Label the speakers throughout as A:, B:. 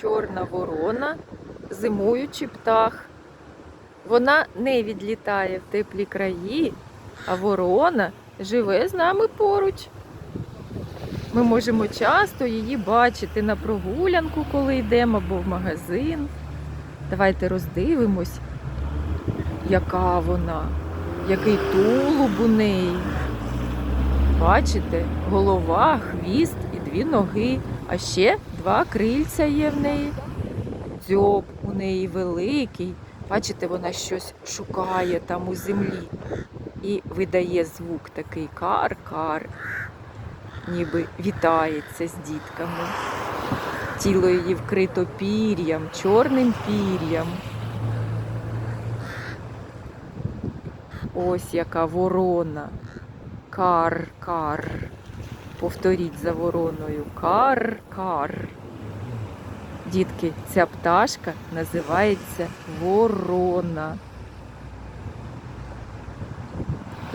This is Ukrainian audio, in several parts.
A: чорна ворона, зимуючий птах. Вона не відлітає в теплі краї, а ворона живе з нами поруч. Ми можемо часто її бачити на прогулянку, коли йдемо або в магазин. Давайте роздивимось, яка вона, який тулуб у неї. Бачите, голова, хвіст і дві ноги, а ще два крильця є в неї. Дзьоб у неї великий. Бачите, вона щось шукає там у землі і видає звук такий кар-кар, ніби вітається з дітками. Тіло її вкрито пір'ям, чорним пір'ям. Ось яка ворона. Кар-кар. Повторіть за вороною. Кар-кар. Дітки, ця пташка називається ворона.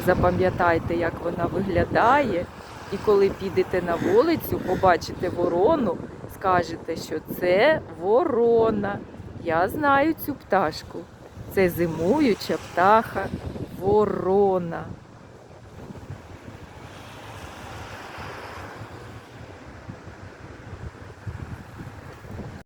A: Запам'ятайте, як вона виглядає, і коли підете на вулицю, побачите ворону, скажете, що це ворона. Я знаю цю пташку. Це зимуюча птаха ворона.